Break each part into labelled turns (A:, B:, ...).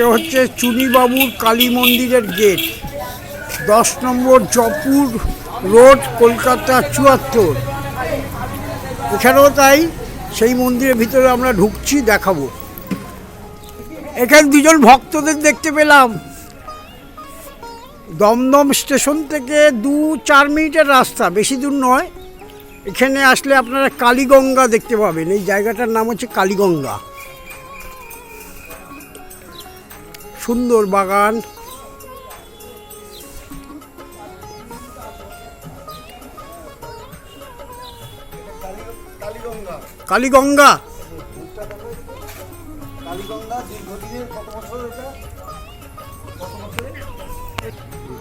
A: এটা হচ্ছে চুনিবাবুর কালী মন্দিরের গেট। দশ নম্বর জপুর রোড, কলকাতা চুয়াত্তর। এখানেও তাই, সেই মন্দিরের ভিতরে আমরা ঢুকছি, দেখাবো। এখানে দুজন ভক্তদের দেখতে পেলাম। দমদম স্টেশন থেকে দু চার মিনিটের রাস্তা, বেশি দূর নয়। এখানে আসলে আপনারা কালীগঙ্গা দেখতে পাবেন। এই জায়গাটার নাম হচ্ছে কালীগঙ্গা। সুন্দর বাগান।
B: কালীগঙ্গা।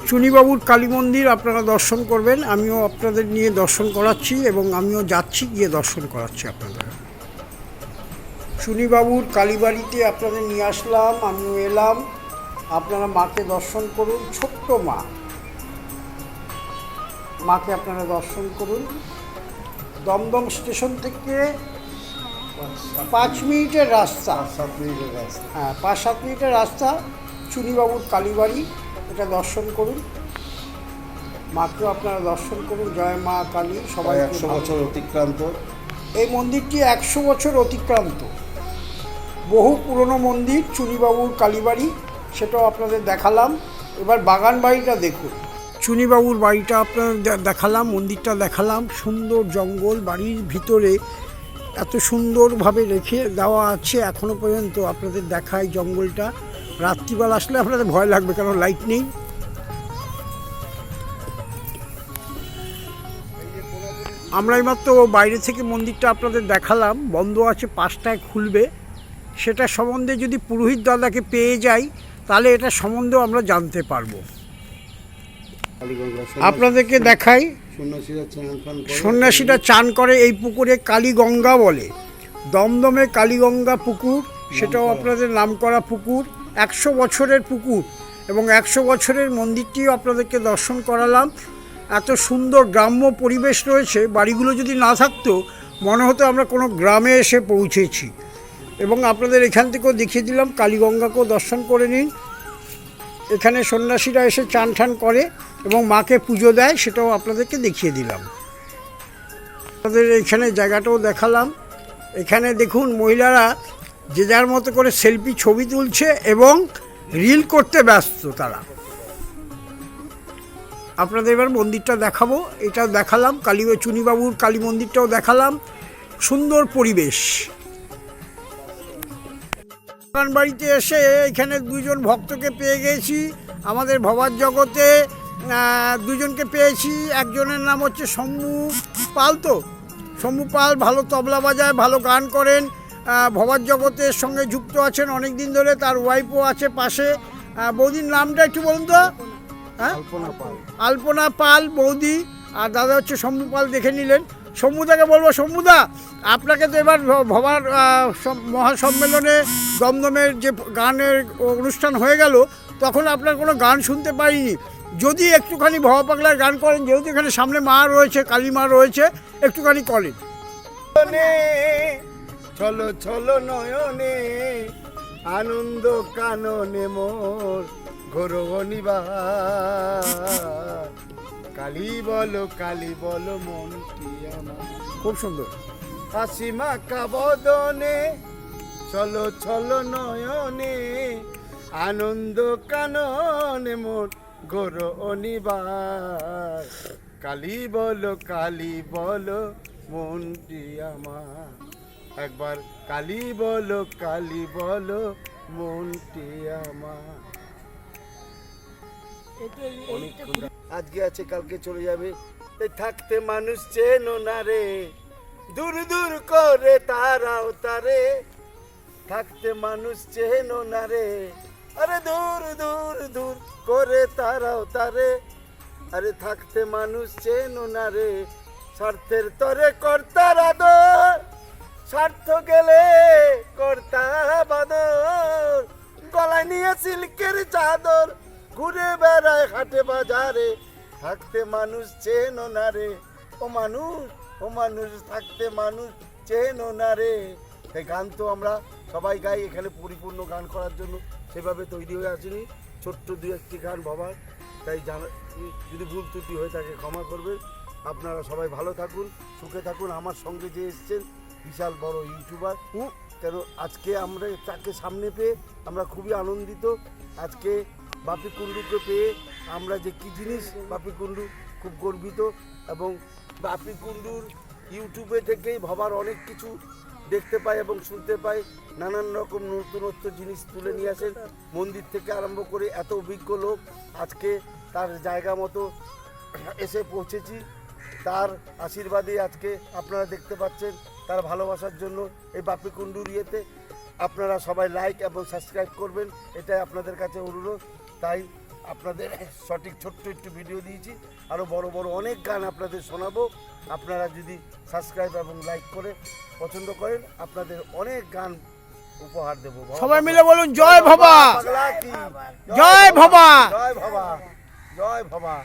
A: চুনিবাবুর কালী মন্দির আপনারা দর্শন করবেন আমিও আপনাদের নিয়ে দর্শন করাচ্ছি এবং আমিও যাচ্ছি গিয়ে দর্শন করাচ্ছি আপনাদের। চুনিবাবুর কালীবাড়িতে আপনাদের নিয়ে আসলাম আমিও এলাম। আপনারা মাকে দর্শন করুন ছোট্ট মা। মাকে আপনারা দর্শন করুন। দমদম স্টেশন থেকে পাঁচ মিনিটের রাস্তা।
B: সাত মিনিটের রাস্তা।
A: হ্যাঁ পাঁচ সাত মিনিটের রাস্তা চুনিবাবুর কালীবাড়ি এটা দর্শন করুন। মাকেও আপনারা দর্শন করুন জয় মা কালী সবাই
B: একশো বছর অতিক্রান্ত।
A: এই মন্দিরটি একশো বছর অতিক্রান্ত। বহু পুরনো মন্দির চুনিবাবুর কালীবাড়ি। সেটাও আপনাদের দেখালাম। এবার বাগান বাড়িটা দেখুন। চুনিবাবুর বাড়িটা আপনাদের দে- দেখালাম, মন্দিরটা দেখালাম। সুন্দর জঙ্গল, বাড়ির ভিতরে এত সুন্দরভাবে রেখে দেওয়া আছে। এখনও পর্যন্ত আপনাদের দেখায় জঙ্গলটা। রাত্রিবেলা আসলে আপনাদের ভয় লাগবে কারণ লাইট নেই। আমরা এইমাত্র বাইরে থেকে মন্দিরটা আপনাদের দেখালাম। বন্ধ আছে, পাঁচটায় খুলবে। সেটা সম্বন্ধে যদি পুরোহিত দাদাকে পেয়ে যাই তাহলে এটা সম্বন্ধেও আমরা জানতে পারব। আপনাদেরকে দেখাই।
B: সন্ন্যাসীরা চান করে।
A: সন্ন্যাসীরা চান করে এই পুকুরে কালীগঙ্গা বলে। দমদমে কালীগঙ্গা পুকুর সেটাও আপনাদের নামকরা পুকুর একশো বছরের পুকুর এবং একশো বছরের মন্দিরটিও আপনাদেরকে দর্শন করালাম। এত সুন্দর গ্রাম্য পরিবেশ রয়েছে বাড়িগুলো যদি না থাকতো মনে হতো আমরা কোনো গ্রামে এসে পৌঁছেছি। এবং আপনাদের এখান থেকেও দেখিয়ে দিলাম, কালীগঙ্গাকেও দর্শন করে নিন। এখানে সন্ন্যাসীরা এসে চান ঠান করে এবং মাকে পুজো দেয়, সেটাও আপনাদেরকে দেখিয়ে দিলাম। আপনাদের এখানে জায়গাটাও দেখালাম। এখানে দেখুন মহিলারা যে যার মতো করে সেলফি ছবি তুলছে এবং রিল করতে ব্যস্ত তারা। আপনাদের এবার মন্দিরটা দেখাবো এটা দেখালাম কালী চুনিবাবুর কালী মন্দিরটাও দেখালাম। সুন্দর পরিবেশ। দোকান বাড়িতে এসে এখানে দুজন ভক্তকে পেয়ে গেছি আমাদের ভবার জগতে দুজনকে পেয়েছি। একজনের নাম হচ্ছে শম্ভু পাল তো। শম্ভু পাল ভালো তবলা বাজায় ভালো গান করেন। ভবার জগতের সঙ্গে যুক্ত আছেন অনেক দিন ধরে তার ওয়াইফও আছে পাশে। বৌদির নামটা একটু বলুন তো। হ্যাঁ? আলপনা পাল বৌদি। আর দাদা হচ্ছে শম্ভু পাল দেখে নিলেন। শম্ভুদাকে বলব, শম্ভুদা, আপনাকে তো এবার ভবার মহাসম্মেলনে দমদমের যে গানের অনুষ্ঠান হয়ে গেল, তখন আপনার কোনো গান শুনতে পারিনি যদি একটুখানি ভবা পাগলার গান করেন, যেহেতু এখানে সামনে মা রয়েছে, কালী মা রয়েছে, একটুখানি করেন।
B: চলো চলো নয়নে, আনন্দ কাননে মোর ঘোরনিবার কালী বলো কালী বলো মনটি আমার?
A: খুব সুন্দর।
B: হাসি মাখা বদনে চলো চলো নয়নে আনন্দ কাননে মোর গোর অনিবার কালী বলো কালী বলো মনটি আমার? একবার কালী বলো কালী বলো মনটি আমার? আজকে আছে, কালকে চলে যাবে। থাকতে মানুষ চেনো না রে। দূর দূর করে তারাও তারে। থাকতে মানুষ চেনো না রে। আরে দূর দূর দূর করে তারাও তারে। আরে থাকতে মানুষ চেনো না রে। স্বার্থের তরে কর্তার আদর। স্বার্থ গেলে কর্তা বাদর। গলায় নিয়ে সিল্কের চাদর। ঘুরে বেড়ায় হাটে বাজারে, থাকতে মানুষ চেনো না রে। ও মানুষ ও মানুষ, থাকতে মানুষ চেনো না রে। এই গান তো আমরা সবাই গাই এখানে পরিপূর্ণ গান করার জন্য, সেভাবে তৈরি হয়ে আসেনি। ছোট্ট দু একটি গান বাবার তাই জানা, যদি ভুল ত্রুটি হয়ে থাকে ক্ষমা করবেন। আপনারা সবাই ভালো থাকুন, সুখে থাকুন। আমার সঙ্গে যে এসছেন, বিশাল বড় ইউটিউবার। কেন আজকে আমরা তাকে সামনে পেয়ে আমরা খুবই আনন্দিত। আজকে বাপি কুণ্ডুকে পেয়ে আমরা যে কী জিনিস বাপি কুণ্ডু খুব গর্বিত এবং বাপি কুণ্ডুর ইউটিউবে থেকেই ভাবার অনেক কিছু দেখতে পাই এবং শুনতে পাই। নানান রকম নতুনত্ব জিনিস তুলে নিয়ে আসেন। মন্দির থেকে আরম্ভ করে এত অভিজ্ঞ লোক আজকে তার জায়গা মতো এসে পৌঁছেছি। তার আশীর্বাদে আজকে আপনারা দেখতে পাচ্ছেন তার ভালোবাসার জন্য এই বাপি কুণ্ডুর ইয়েতে। আপনারা সবাই লাইক এবং সাবস্ক্রাইব করবেন। এটাই আপনাদের কাছে অনুরোধ। তাই আপনাদের সঠিক ছোট্ট একটু ভিডিও দিয়েছি। আরও বড় বড় অনেক গান আপনাদের শোনাবো। আপনারা যদি সাবস্ক্রাইব এবং লাইক করে পছন্দ করেন আপনাদের অনেক গান উপহার দেব।
A: সবাই মিলে বলুন জয় ভবা! জয় ভবা!
B: জয় ভবা! জয় ভবা!